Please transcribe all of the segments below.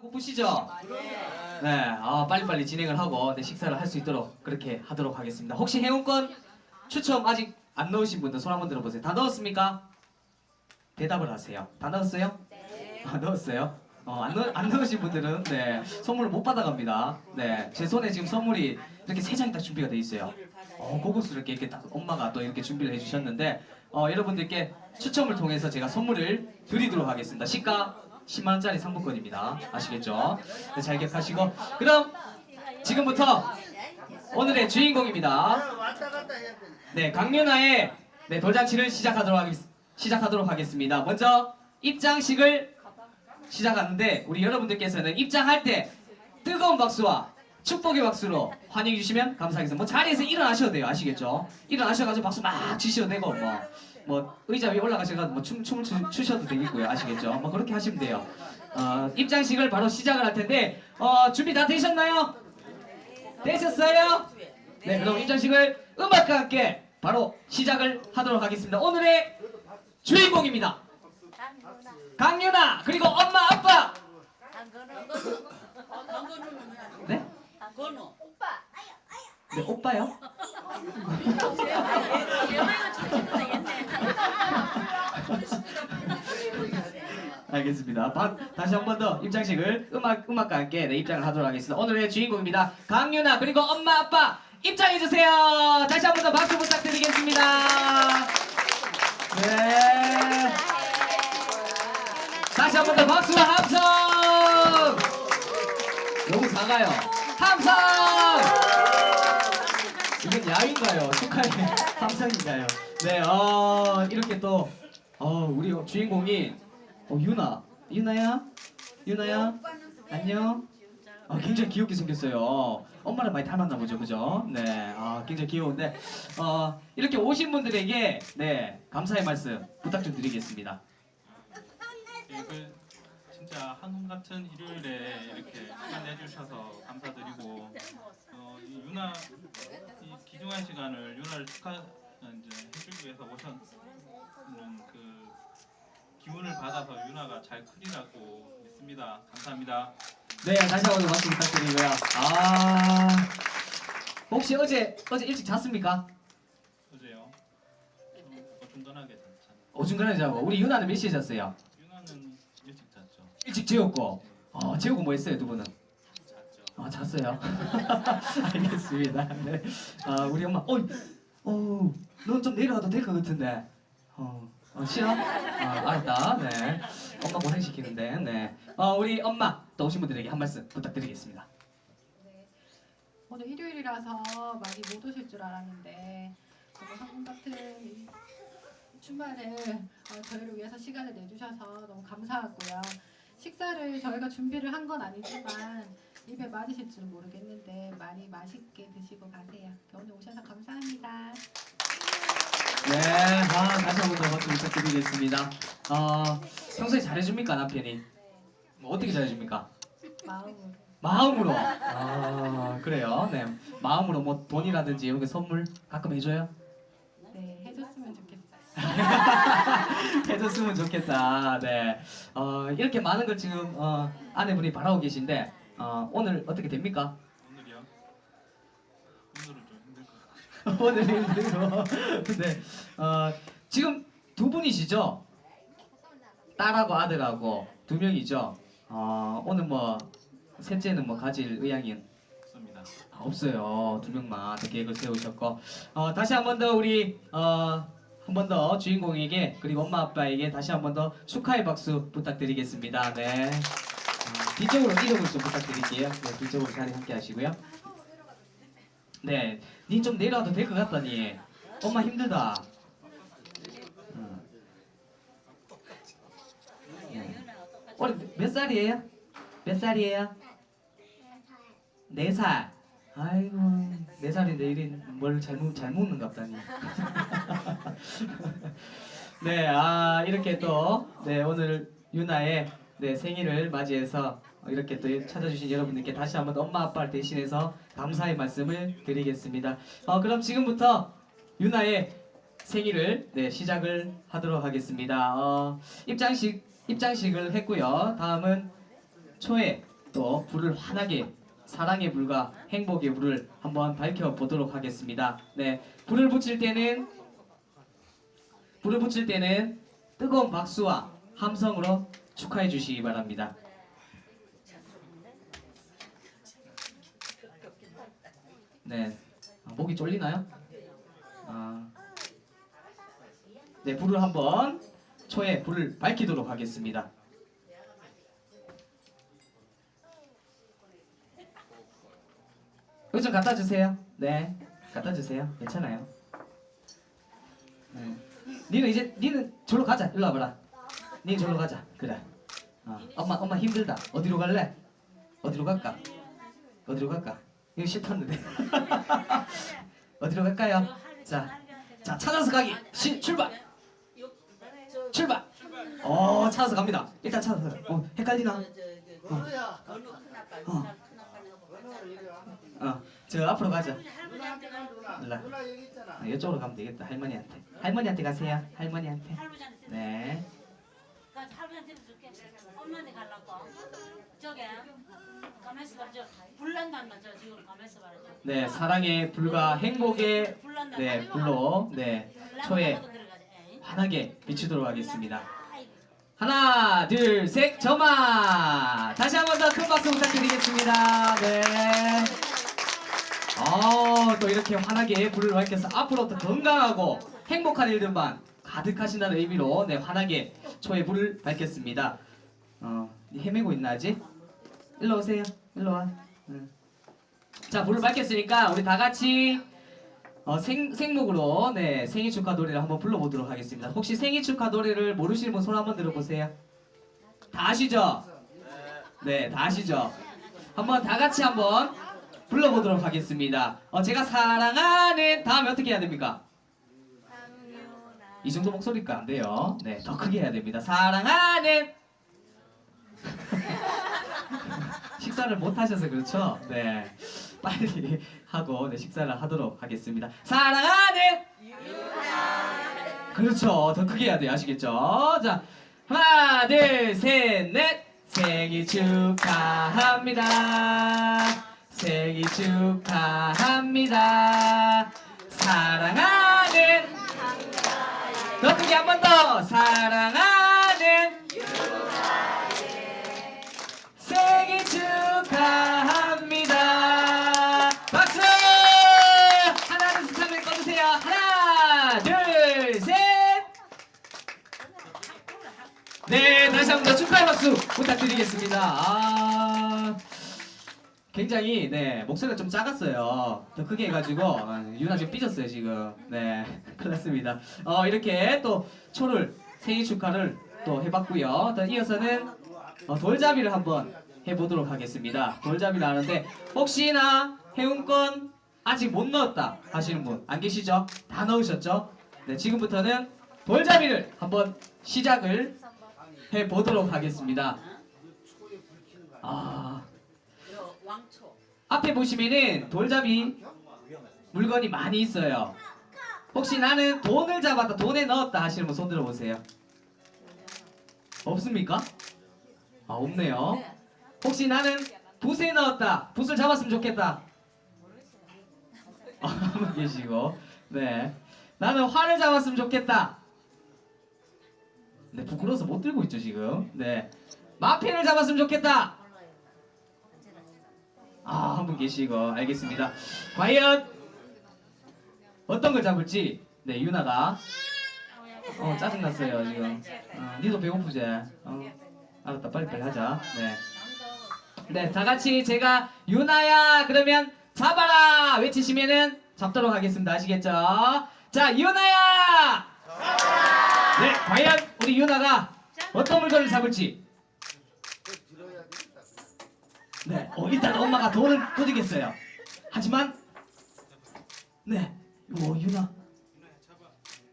고프시죠? 네, 아, 빨리빨리 진행을 하고 네, 식사를 할 수 있도록 그렇게 하도록 하겠습니다. 혹시 회원권 추첨 아직 안 넣으신 분들 손 한번 들어보세요. 다 넣었습니까? 대답을 하세요. 다 넣었어요? 네. 아, 넣었어요? 어, 안, 넣, 안 넣으신 분들은 네, 선물을 못 받아갑니다. 네, 제 손에 지금 선물이 이렇게 세 장이 딱 준비가 돼 있어요. 어, 고급스럽게 이렇게 딱 엄마가 또 이렇게 준비를 해주셨는데 어, 여러분들께 추첨을 통해서 제가 선물을 드리도록 하겠습니다. 시가 10만 원짜리 상품권입니다. 아시겠죠? 네, 잘 기억하시고 그럼 지금부터 오늘의 주인공입니다. 네, 강윤아의 네, 돌잔치를 시작하도록, 하겠, 시작하도록 하겠습니다. 먼저 입장식을 시작하는데 우리 여러분들께서는 입장할 때 뜨거운 박수와 축복의 박수로 환영해 주시면 감사하겠습니다. 뭐 자리에서 일어나셔도 돼요. 아시겠죠? 일어나셔가지고 박수 막 치셔도 되고 뭐, 뭐 의자 위에 올라가셔가지고 뭐 춤, 춤을 추, 추셔도 되겠고요. 아시겠죠? 뭐 그렇게 하시면 돼요. 어, 입장식을 바로 시작을 할 텐데 어, 준비 다 되셨나요? 되셨어요? 네, 그럼 입장식을 음악과 함께 바로 시작을 하도록 하겠습니다. 오늘의 주인공입니다. 강윤아 그리고 엄마 아빠 네? 네 오빠요? 알겠습니다. 바- 다시 한 번 더 입장식을 음악 음악과 함께 네, 입장을 하도록 하겠습니다. 오늘의 주인공입니다. 강윤아 그리고 엄마 아빠 입장해 주세요. 다시 한 번 더 박수 부탁드리겠습니다. 네. 다시 한 번 더 박수와 함성. 너무 작아요. 함성. 이건 야인가요? 축하해. 함성인가요? 네, 어, 이렇게 또, 어, 우리 주인공이, 어, 유나. 유나야? 유나야? 안녕? 아, 굉장히 귀엽게 생겼어요. 엄마를 많이 닮았나 보죠, 그죠? 네, 아, 굉장히 귀여운데, 어, 이렇게 오신 분들에게, 네, 감사의 말씀 부탁 좀 드리겠습니다. 예, 그 진짜 한국 같은 일요일에 이렇게 시간 내주셔서 감사드리고 어, 이 유나 이 귀중한 시간을 유나를 축하 이제 해주기 위해서 오셨는 그 기운을 받아서 유나가 잘 크리라고 믿습니다. 감사합니다. 네, 다시 한번 박수 부탁드리고요. 아, 혹시 어제, 어제 일찍 잤습니까? 어제요. 좀 어중간하게 잤잖아요. 어중간하게 자고. 우리 유나는 몇 시에 잤어요? 유나는 일찍 잤죠. 일찍 재웠고. 어, 재우고 뭐 했어요, 두 분은? 잤죠. 아, 잤어요. 알겠습니다. 네. 아, 우리 엄마, 어 이, 어, 넌좀 내려가도 될 것 같은데. 어, 어 싫어? 아, 알았다. 네. 엄마 고생시키는데, 네. 어, 우리 엄마, 또 오신 분들에게 한 말씀 부탁드리겠습니다. 네. 오늘 일요일이라서 많이 못 오실 줄 알았는데 너무 한국 같은 이 주말에 어, 저희를 위해서 시간을 내주셔서 너무 감사하고요. 식사를 저희가 준비를 한 건 아니지만 입에 맞으실 줄 모르겠는데 많이 맛있게 드시고 가세요. 오늘 오셔서 감사합니다. 네, 아, 다시 한 번 더 박수 부탁드리겠습니다. 어, 평소에 잘해줍니까, 남편이? 뭐 어떻게 잘해줍니까? 마음으로. 마음으로. 아, 그래요. 네. 마음으로 뭐 돈이라든지 이런 거 선물 가끔 해줘요? 해줬으면 좋겠다. 네. 어, 이렇게 많은 걸 지금 어, 아내분이 바라고 계신데 어, 오늘 어떻게 됩니까? 오늘이요. 오늘은 좀 힘들 것 같아요. 오늘 힘들고. 네. 어, 지금 두 분이시죠? 딸하고 아들하고 두 명이죠. 어, 오늘 뭐 셋째는 뭐 가질 의향이 없습니다. 아, 없어요. 두 명만 또 계획을 세우셨고 어, 다시 한 번 더 우리 어, 한 번 더 주인공에게 그리고 엄마 아빠에게 다시 한 번 더 축하의 박수 부탁드리겠습니다. 네. 어, 뒤쪽으로 이름을 좀 부탁드릴게요. 네, 뒤쪽으로 자리 함께 하시고요. 네, 니 좀 내려와도 될 것 같다니. 엄마 힘들다. 음. 네. 올해 몇 살이에요? 몇 살이에요? 네 살. 아이고 네 살인데 이리 뭘 잘못 잘 먹는갑다니. 네, 아 이렇게 또 네 오늘 유나의 네 생일을 맞이해서 이렇게 또 찾아주신 여러분들께 다시 한번 엄마 아빠를 대신해서 감사의 말씀을 드리겠습니다. 어 그럼 지금부터 유나의 생일을 네 시작을 하도록 하겠습니다. 어 입장식 입장식을 했고요. 다음은 초에 또 불을 환하게 사랑의 불과 행복의 불을 한번 밝혀 보도록 하겠습니다. 네, 불을 붙일 때는 불을 붙일 때는 뜨거운 박수와 함성으로 축하해 주시기 바랍니다. 네, 아, 목이 쫄리나요? 아, 네, 불을 한번 초에 불을 밝히도록 하겠습니다. 이거 좀 갖다 주세요. 네, 갖다 주세요. 괜찮아요. 네. 니는 이제 니는 저로 가자. 일로 와봐라. 니 저로 가자. 그래. 어, 엄마 엄마 힘들다. 어디로 갈래? 어디로 갈까? 어디로 갈까? 이거 싫었는데. 어디로 갈까요? 자, 자 찾아서 가기. 시, 출발. 출발. 어 찾아서 갑니다. 일단 찾아서. 어 헷갈리나? 어. 어, 저 앞으로 가자. 누나 여기 있잖아. 아, 이쪽으로 가면 되겠다. 할머니한테. 할머니한테 가세요. 할머니한테. 네. 나 할아버지한테 줄게 엄마한테 가려고 저게 가만있어 봐라 저 불난단다 저 지금 가만있어 봐라 저 네, 사랑의 불과 행복의 불난단다 네 불로 네 초에. 환하게 비추도록 하겠습니다. 하나, 둘, 셋, 점화. 다시 한 번 더 큰 박수 부탁드리겠습니다. 네. 어, 또 이렇게 환하게 불을 밝혀서 앞으로 더 건강하고 행복한 일들만 가득하신다는 의미로 네 환하게 초에 불을 밝혔습니다. 어, 헤매고 있나 아직? 일로 오세요. 일로 와. 응. 자, 불을 밝혔으니까 우리 다 같이 어, 생, 생목으로 네 생일 축하 노래를 한번 불러보도록 하겠습니다. 혹시 생일 축하 노래를 모르시는 분 손 한번 들어보세요. 다 아시죠? 네, 다 아시죠? 한번 다 같이 한번 불러보도록 하겠습니다. 어, 제가 사랑하는 다음에 어떻게 해야 됩니까? 이 정도 목소리가 안 돼요. 네, 더 크게 해야 됩니다. 사랑하는 식사를 못 하셔서 그렇죠? 네. 빨리 하고 네, 식사를 하도록 하겠습니다. 사랑하는 그렇죠. 더 크게 해야 돼요. 아시겠죠? 자, 하나, 둘, 셋, 넷. 생일 축하합니다. 생일 축하합니다. 사랑하는 더 크게 한 번 더. 사랑하는 생일 축하합니다. 박수! 하나, 둘, 셋 하면 꺼주세요. 하나, 둘, 셋. 네, 다시 한 번 더 축하의 박수 부탁드리겠습니다. 아, 굉장히 네 목소리가 좀 작았어요. 더 크게 해가지고 어, 유나 지금 삐졌어요 지금. 네, 그렇습니다. 어 이렇게 또 초를 생일 축하를 또 해봤고요. 또 이어서는 어, 돌잡이를 한번 해보도록 하겠습니다. 돌잡이를 하는데 혹시나 해운권 아직 못 넣었다 하시는 분 안 계시죠? 다 넣으셨죠? 네, 지금부터는 돌잡이를 한번 시작을 해보도록 하겠습니다. 아, 왕초 앞에 보시면은 돌잡이 물건이 많이 있어요. 혹시 나는 돈을 잡았다, 돈에 넣었다 하시는 분 손 들어 보세요. 없습니까? 아, 없네요. 혹시 나는 붓에 넣었다, 붓을 잡았으면 좋겠다. 아, 계시고, 네. 나는 활을 잡았으면 좋겠다. 네, 부끄러워서 못 들고 있죠, 지금. 네. 마펜을 잡았으면 좋겠다. 아, 한 분 계시고, 알겠습니다. 과연 어떤 걸 잡을지, 네, 유나가. 어, 짜증났어요, 지금. 어, 니도 배고프지? 어, 알았다, 빨리빨리 하자. 네. 네, 다 같이 제가 유나야 그러면 잡아라 외치시면은 잡도록 하겠습니다. 아시겠죠? 자, 유나야! 네, 과연 우리 유나가 어떤 물건을 잡을지. 들어야 되겠다. 네, 어, 일단 엄마가 돈을 뿌리겠어요. 하지만, 네, 오, 유나.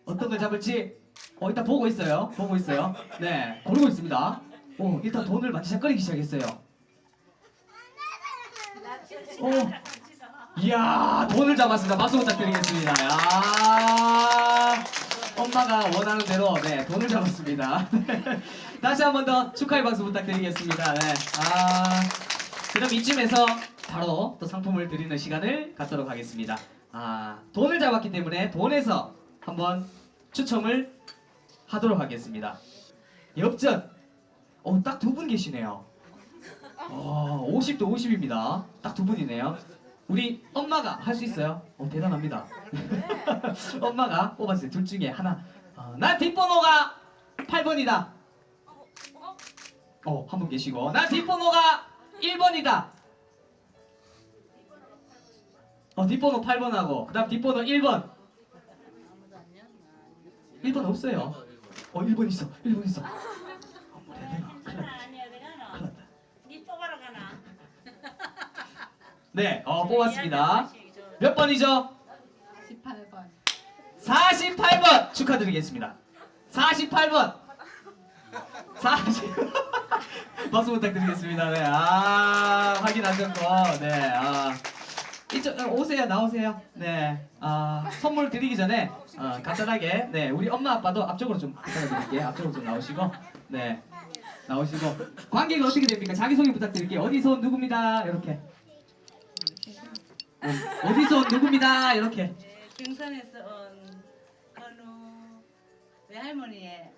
어떤 걸 잡을지, 어, 일단 보고 있어요. 보고 있어요. 네, 고르고 있습니다. 오, 일단 돈을 만지작거리기 시작했어요. 오, 이야, 돈을 잡았습니다. 박수 부탁드리겠습니다. 야, 엄마가 원하는 대로 네 돈을 잡았습니다. 다시 한 번 더 축하의 박수 부탁드리겠습니다. 네. 아 그럼 이쯤에서 바로 또 상품을 드리는 시간을 갖도록 하겠습니다. 아 돈을 잡았기 때문에 돈에서 한번 추첨을 하도록 하겠습니다. 엽전 어, 딱 두 분 계시네요. 어, 50도 50입니다. 딱 두 분이네요. 우리 엄마가 할 수 있어요. 어, 대단합니다. 엄마가 뽑았어요. 둘 중에 하나. 어, 나 뒷번호가 8번이다. 어, 한 분 계시고. 나 뒷번호가 1번이다. 어, 뒷번호 8번하고, 그 다음 뒷번호 1번. 1번 없어요. 어, 1번 있어. 1번 있어. 어, 뭐야, 내가. 큰일 났다. 가나 아니야 어디 가나? 큰일 났다. 니 뽑아러 가나? 네, 어, 뽑았습니다. 몇 번이죠? 18번. 48번 축하드리겠습니다. 48번. 40. 박수 부탁드리겠습니다. 네, 아 확인하셨고, 네, 아 이쪽 어, 오세요, 나오세요. 네, 아 선물 드리기 전에 어, 간단하게, 네, 우리 엄마 아빠도 앞쪽으로 좀 부탁드릴게요. 앞쪽으로 좀 나오시고, 네, 나오시고 관계가 어떻게 됩니까? 자기 소개 부탁드릴게요. 어디서 온 누굽니다. 이렇게. 어, 어디서 온 누굽니다. 이렇게. 등산에서 온 건우 외할머니의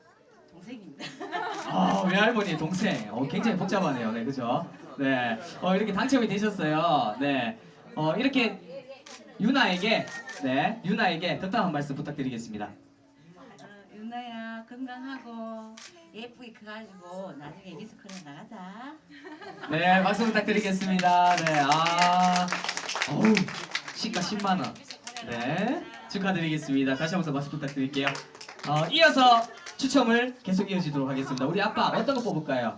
동생입니다. 아, 외할머니 동생. 어, 굉장히 복잡하네요. 네, 그죠? 네. 어, 이렇게 당첨이 되셨어요. 네. 어, 이렇게 유나에게 네, 유나에게 덕담 한 말씀 부탁드리겠습니다. 어, 유나야 건강하고 예쁘게 커가지고 나중에 미스코리아 나가자. 네, 박수 부탁드리겠습니다. 네. 아. 어우, 시가 10만 원. 네. 축하드리겠습니다. 다시 한번 더 박수 부탁드릴게요. 어, 이어서 추첨을 계속 이어지도록 하겠습니다. 우리 아빠 어떤 거 뽑을까요?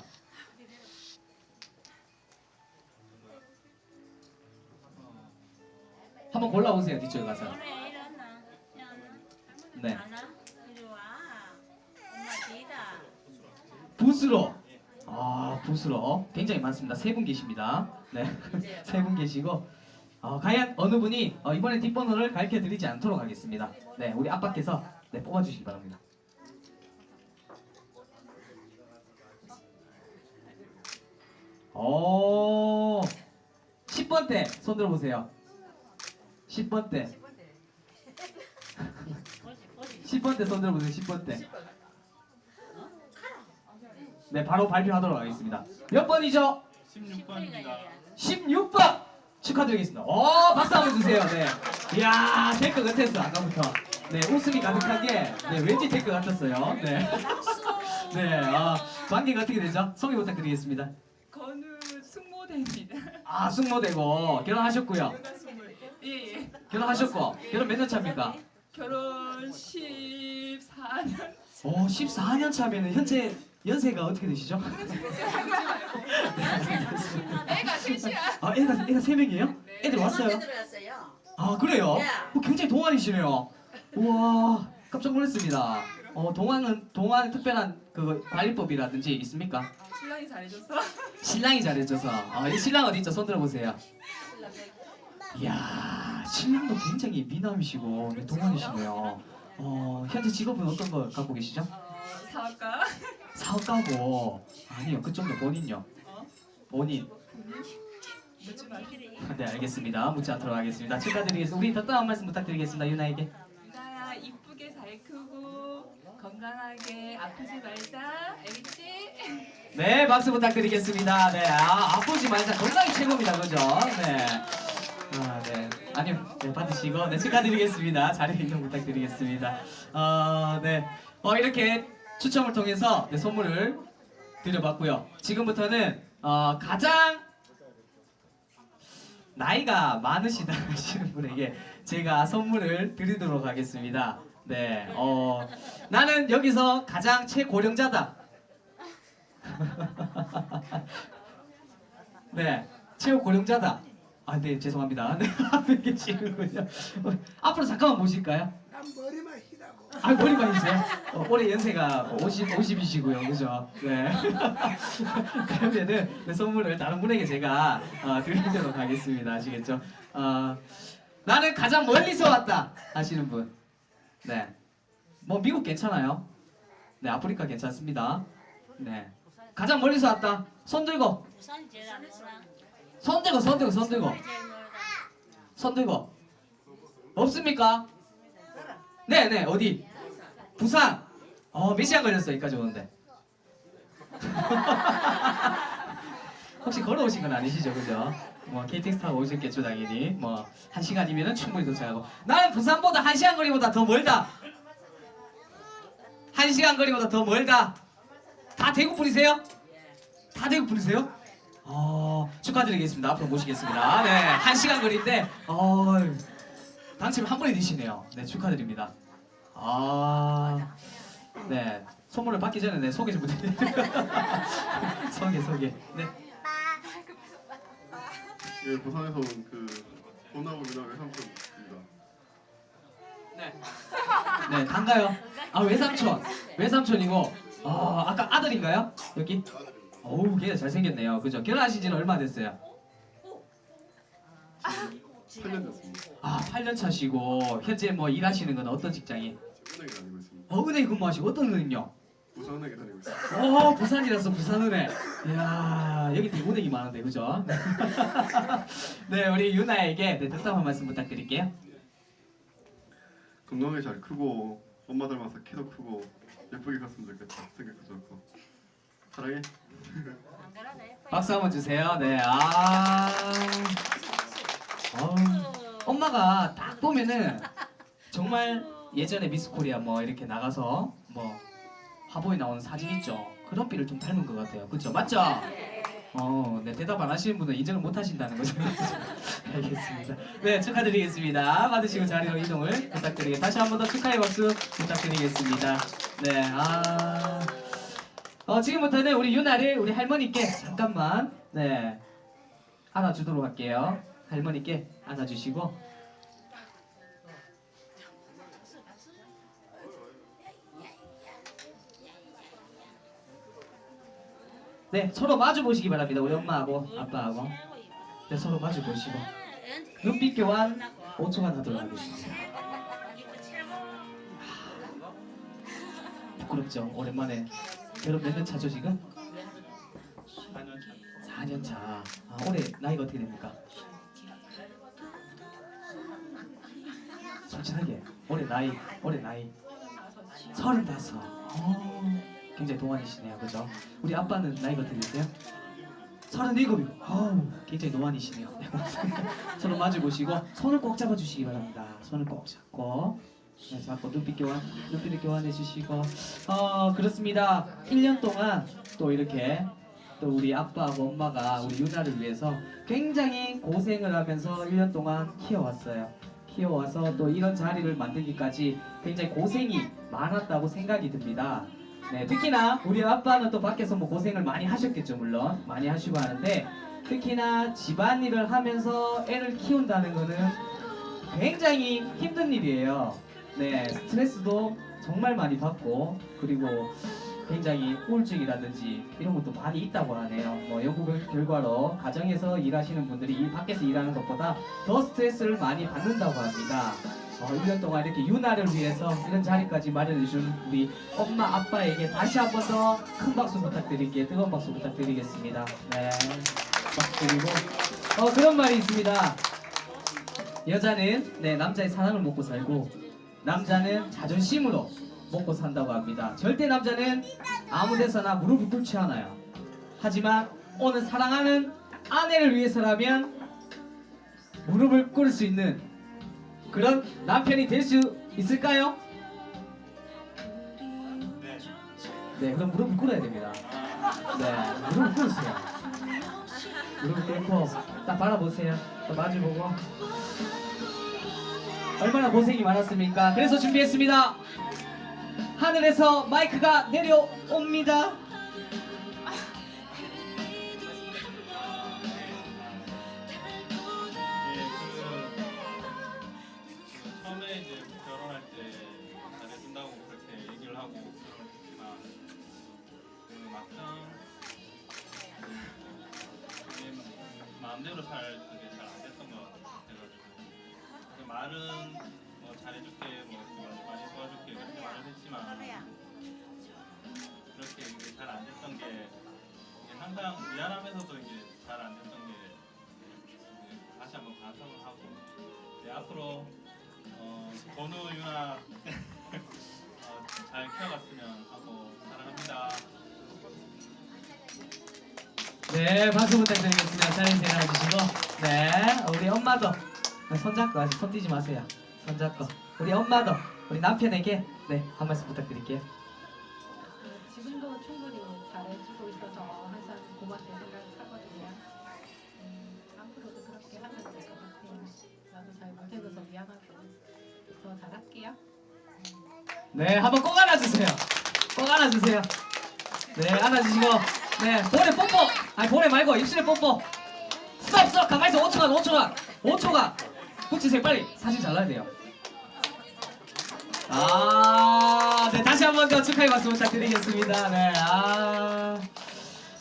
한번 골라보세요. 뒤쪽에 가서. 그래 일어나. 네. 하나 이리 와. 엄마 뒤다. 붓으로 아 붓으로 굉장히 많습니다 세 분 계십니다 네 세 분 계시고 어, 과연 어느 분이 어, 이번에 뒷번호를 가르쳐 드리지 않도록 하겠습니다 네 우리 아빠께서 네 뽑아주시기 바랍니다 오 10번 때손 들어보세요 10번 때 어디 어디. 10번 때손 들어보세요 10번 때 네, 바로 발표하도록 하겠습니다. 몇 번이죠? 16번입니다. 16번! 축하드리겠습니다. 어, 박수 한번 주세요. 네. 이야, 될 것 같았어, 아까부터. 네, 웃음이 가득하게, 네, 왠지 될 것 같았어요. 네. 네, 아, 관계가 어떻게 되죠? 소개 부탁드리겠습니다. 아, 숙모되고, 결혼하셨고요. 예, 예. 결혼하셨고, 결혼 몇 년 차입니까? 결혼 14년. 오, 14년 차면은 현재 연세가 어떻게 되시죠? 애가 셋이야. 아, 애가, 애가 세 명이에요? 애들 왔어요? 들어갔어요. 아 그래요? 예. 어, 굉장히 동안이시네요. 우와 깜짝 놀랐습니다. 어 동안은 동안 특별한 그 관리법이라든지 있습니까? 신랑이 잘해줘서. 신랑이 잘해줘서 아, 이 신랑 어디 있죠? 손 들어보세요. 이야 신랑도 굉장히 미남이시고 네, 동안이시네요. 어 현재 직업은 어떤 거 갖고 계시죠? 어, 사업가. 사업가고 아니요 그쪽도 본인요. 어? 본인. 묻지 마. 네 알겠습니다. 묻지 않도록 하겠습니다. 축하드리겠습니다. 우리 덕담 한 말씀 부탁드리겠습니다. 유나에게. 유나야 이쁘게 잘 크고 건강하게 아프지 말자. 알겠지? 네, 박수 부탁드리겠습니다. 네, 아, 아프지 말자. 건강이 최고입니다. 그죠? 네. 아, 네. 아니요, 네, 받으시고, 네, 축하드리겠습니다. 자리 이동 부탁드리겠습니다. 어, 네. 어, 이렇게 추첨을 통해서 네, 선물을 드려봤고요. 지금부터는, 어, 가장 나이가 많으시다 하시는 분에게 제가 선물을 드리도록 하겠습니다. 네, 어, 나는 여기서 가장 최고령자다. 네, 최고령자다. 아, 네, 죄송합니다. 네, 계시는군요. 어, 앞으로 잠깐만 모실까요? 난 머리만 희다고. 아, 머리만 있어요? 어, 올해 연세가 50, 50이시고요. 그죠? 네. 그러면은 네, 선물을 다른 분에게 제가 어, 드리도록 하겠습니다. 아시겠죠? 어, 나는 가장 멀리서 왔다 하시는 분. 네. 뭐 미국 괜찮아요. 네, 아프리카 괜찮습니다. 네. 가장 멀리서 왔다. 손 들고. 손 들고 손 들고 손 들고. 손 들고. 없습니까? 네, 네. 어디? 부산. 어, 몇 시간 걸렸어 여기까지 오는데? 혹시 걸어오신 건 아니시죠, 그죠? 뭐 KTX 타고 오셨겠죠, 당연히. 뭐 한 시간이면은 충분히 도착하고. 나는 부산보다 한 시간 거리보다 더 멀다. 한 시간 거리보다 더 멀다. 다 대구 분이세요? 다 대구 분이세요? 어, 축하드리겠습니다. 앞으로 모시겠습니다. 네, 한 시간 거리인데, 어, 당첨 한 번에 드시네요. 네, 축하드립니다. 아, 네, 선물을 받기 전에 네, 소개 좀 부탁드립니다. 소개, 소개. 네, 예, 부산에서 온그 혼나고 유나 외삼촌입니다. 네, 네, 단가요? 아, 외삼촌, 외삼촌이고, 어, 아까 아들인가요? 여기? 어우, 걔가 잘생겼네요. 그죠? 결혼하신 지는 얼마 됐어요? 8년 됐습니다. 아, 8년 차시고, 현재 뭐 일하시는 건 어떤 직장이? 은행에 다니고 있습니다. 어, 은행 근무하시고 어떤 은행요? 부산 은행에 다니고 있습니다. 오 부산이라서 부산은행. 이야 여기 대구은행이 많은데 그죠? 네 우리 유나에게 네, 덕담 한 말씀 부탁드릴게요. 건강하게 잘 크고 엄마 닮아서 키도 크고 예쁘게 컸으면 좋겠다. 생각도 좋고 사랑해. 안 그러네. 예뻐요. 박수 한번 주세요. 네 아. 어우, 엄마가 딱 보면은 정말 예전에 미스 코리아 뭐 이렇게 나가서 뭐 화보에 나오는 사진 있죠. 그런 삐를 좀 닮은 것 같아요. 그렇죠? 맞죠? 어, 네 대답 안 하시는 분은 인정을 못 하신다는 거죠. 알겠습니다. 네 축하드리겠습니다. 받으시고 자리로 이동을 부탁드리겠습니다. 다시 한 번 더 축하의 박수 부탁드리겠습니다. 네 아. 어, 지금부터는 우리 유나를 우리 할머니께 잠깐만 네 안아주도록 할게요. 할머니께 안아주시고 네 서로 마주 보시기 바랍니다. 우리 엄마하고 아빠하고 네 서로 마주 보시고 눈빛 교환 5초간 하도록 하겠습니다. 부끄럽죠. 오랜만에 결혼 몇 년 차죠 지금? 4년 차. 4년 차. 아, 올해 나이가 어떻게 됩니까? 솔직하게 올해 나이 올해 나이 서른다섯. 어, 굉장히 동안이시네요, 그죠? 우리 아빠는 나이가? 서른일곱이요. 어우, 굉장히 노안이시네요. 서로 마주 보시고 손을 꼭 잡아주시기 바랍니다. 손을 꼭 잡고 네, 잡고 눈빛 교환, 눈빛을 교환해 주시고 어 그렇습니다. 1년 동안 또 이렇게 또 우리 아빠하고 엄마가 우리 유나를 위해서 굉장히 고생을 하면서 1년 동안 키워왔어요. 키워와서 또 이런 자리를 만들기까지 굉장히 고생이 많았다고 생각이 듭니다. 네, 특히나 우리 아빠는 또 밖에서 뭐 고생을 많이 하셨겠죠, 물론 많이 하시고 하는데 특히나 집안일을 하면서 애를 키운다는 거는 굉장히 힘든 일이에요. 네, 스트레스도 정말 많이 받고 그리고 굉장히 우울증이라든지 이런 것도 많이 있다고 하네요. 뭐 연구 결- 결과로 가정에서 일하시는 분들이 이 밖에서 일하는 것보다 더 스트레스를 많이 받는다고 합니다. 어, 1년 동안 이렇게 유나를 위해서 이런 자리까지 마련해준 우리 엄마 아빠에게 다시 한 번 더 큰 박수 부탁드릴게요. 뜨거운 박수 부탁드리겠습니다. 네, 박수 드리고 어 그런 말이 있습니다. 여자는 네 남자의 사랑을 먹고 살고 남자는 자존심으로 먹고 산다고 합니다. 절대 남자는 아무 데서나 무릎을 꿇지 않아요. 하지만 오늘 사랑하는 아내를 위해서라면 무릎을 꿇을 수 있는 그런 남편이 될 수 있을까요? 네. 네, 그럼 무릎을 꿇어야 됩니다. 네, 무릎을 꿇으세요. 무릎을 꿇고 딱 바라보세요. 또 마주 보고 얼마나 고생이 많았습니까? 그래서 준비했습니다. 하늘에서 마이크가 내려옵니다. 마음대로 살 그게 잘 안 됐던 것 같아가지고. 그 말은 뭐 잘해줄게 뭐 많이 도와줄게 그렇게 말을 했지만 그렇게 이게 잘 안 됐던 게 이게 항상 미안하면서도 이게 잘 안 됐던 게 다시 한번 반성을 하고. 이제 앞으로 어, 건우 유나 어, 잘 키워갔으면 하고 사랑합니다. 네, 박수 부탁드리겠습니다. 자리 일어나주시고, 네, 우리 엄마도 네, 손잡고 아직 손 띄지 마세요. 손잡고 우리 엄마도 우리 남편에게 네 한 말씀 부탁드릴게요. 어, 지금도 충분히 잘해주고 있어서 항상 고맙게 생각하거든요. 음, 앞으로도 그렇게 하면 될 것 같아요. 나도 잘 못해줘서 미안하고 더 잘할게요. 네, 한번 꼭 안아주세요. 꼭 안아주세요. 네, 안아주시고, 네, 볼에 뽀뽀. 아니 볼에 말고 입술에 뽀뽀. 스톱, 스톱. 가만히 있어. 5초간, 5초간, 5초간. 붙이세요, 빨리. 사진 잘 나야 돼요. 아, 네, 다시 한 번 더 축하의 박수 부탁드리겠습니다. 네, 아,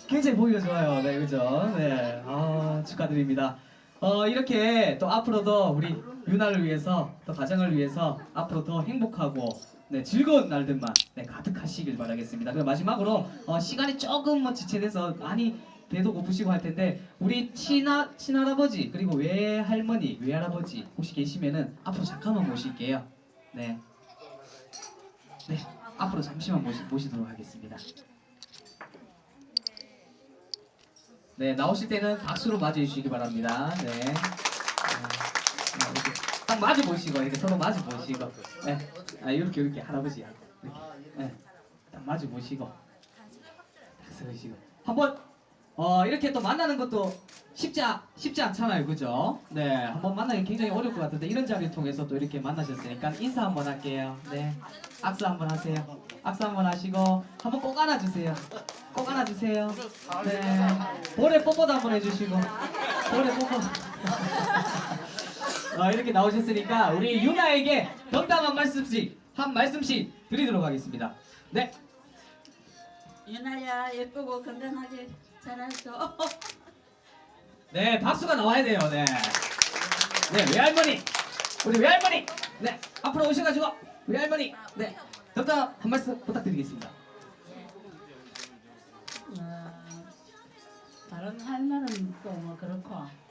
굉장히 보기가 좋아요. 네, 그죠? 네, 아, 축하드립니다. 어, 이렇게 또 앞으로도 우리 유나를 위해서 또 가정을 위해서 앞으로 더 행복하고 네, 즐거운 날들만 네, 가득하시길 바라겠습니다. 그리고 마지막으로 어, 시간이 조금 뭐 지체돼서 많이 배도 고프시고 할 텐데 우리 친하 친할아버지 그리고 외할머니 외할아버지 혹시 계시면은 앞으로 잠깐만 모실게요. 네, 네 앞으로 잠시만 모시, 모시도록 하겠습니다. 네 나오실 때는 박수로 맞이해 주시기 바랍니다. 네. 마주 보시고 이렇게 서로 마주 보시고. 네. 아 이렇게 이렇게 할아버지 하고 이렇게. 네. 딱 마주 보시고 딱 서시고. 한번 어 이렇게 또 만나는 것도 쉽지 않, 쉽지 않잖아요. 그죠? 네. 한번 만나기 굉장히 어려울 것 같은데 이런 자리를 통해서 또 이렇게 만나셨으니까 인사 한번 할게요. 네. 악수 한번 하세요. 악수 한번 하시고 한번 꼭 안아주세요. 꼭 안아주세요. 네. 볼에 뽀뽀도 한번 해주시고. 볼에 뽀뽀 어, 이렇게 나오셨으니까 우리 유나에게 덕담 한 말씀씩 한 말씀씩 드리도록 하겠습니다. 네, 유나야 예쁘고 건강하게 자라서. 네 박수가 나와야 돼요. 네, 네 외할머니, 우리 외할머니, 네 앞으로 오셔가지고 우리 할머니, 네 덕담 한 말씀 부탁드리겠습니다. 어, 다른 할 말은 또 뭐 그렇고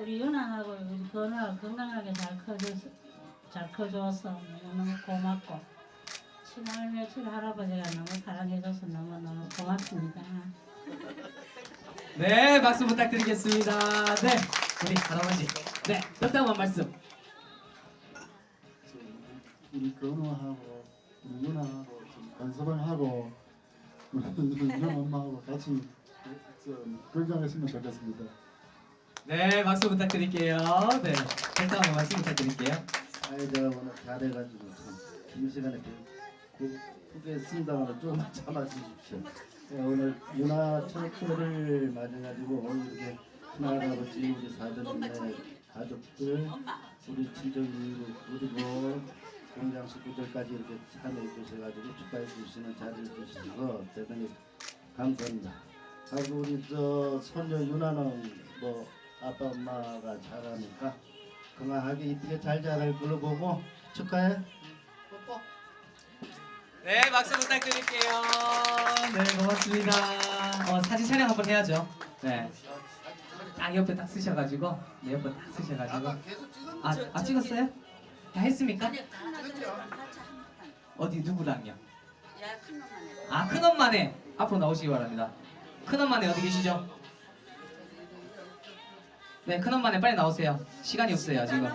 우리 유나하고 우리 건우가 건강하게 잘 커줘서 잘 커줘서 너무 고맙고 친할 며칠 할아버지가 너무 사랑해줘서 너무 너무 고맙습니다. 네 박수 부탁드리겠습니다. 네 우리 할아버지, 네 덕담 한 말씀. 우리 건우하고 누나하고 좀 건설을 하고 우리 누나 엄마하고 같이 좀 건강했으면 좋겠습니다. 네 박수 부탁드릴게요. 네 덕담 한 말씀 부탁드릴게요. 사회자가 오늘 잘해가지고 참 김시간에 후게 쓴다면 조금만 참아주십시오. 네, 오늘 윤화 철도를 맞아가지고 오늘 이렇게 큰할아버지 우리 사돈네 가족들 우리 친정들 그리고 공장 식구들까지 이렇게 참여해 주셔가지고 축하해 주시는 자리를 주셔서 대단히 감사합니다. 하고 우리 저 손녀 윤아는 뭐 아빠 엄마가 잘하니까 건강하게 이쁘게 잘 자랄 걸로 보고 축하해. 뽀뽀. 네, 박수 부탁드릴게요. 네, 고맙습니다. 어, 사진 촬영 한번 해야죠. 네. 딱 옆에 딱 쓰셔가지고, 네, 옆에 딱 쓰셔가지고. 아까 계속 찍었는데. 아, 아 찍었어요? 다 했습니까? 어디 누구랑요? 아, 큰 엄마네. 앞으로 나오시기 바랍니다. 큰 엄마네 어디 계시죠? 네, 큰엄마네 빨리 나오세요. 시간이 없어요, 지금.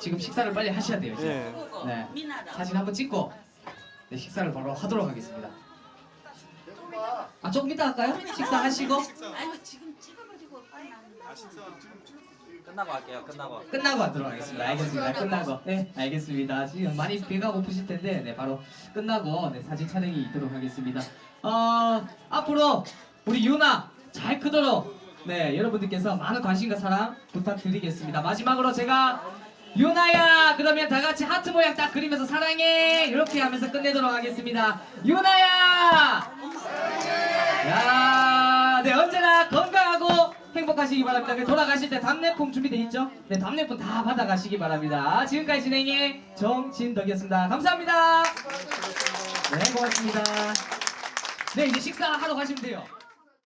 지금 식사를 빨리 하셔야 돼요, 지금. 네. 사진 한번 찍고 네, 식사를 바로 하도록 하겠습니다. 아 조금 이따 할까요? 식사하시고 아이고 지금 찍어가지고 빨리 끝나고 할게요. 끝나고. 끝나고 하도록 하겠습니다. 알겠습니다. 끝나고 네 알겠습니다. 지금 많이 배가 고프실 텐데 네 바로 끝나고 네, 사진 촬영이 있도록 하겠습니다. 어 앞으로 우리 유나 잘 크도록 네 여러분들께서 많은 관심과 사랑 부탁드리겠습니다. 마지막으로 제가 유나야 그러면 다 같이 하트 모양 딱 그리면서 사랑해 이렇게 하면서 끝내도록 하겠습니다. 유나야 야, 네 언제나 건강하고 행복. 행복하시기 바랍니다. 그 돌아가실 때 답례품 준비돼 있죠? 네, 답례품 다 받아가시기 바랍니다. 지금까지 진행의 정진덕이었습니다. 감사합니다. 네, 고맙습니다. 네, 이제 식사하러 가시면 돼요.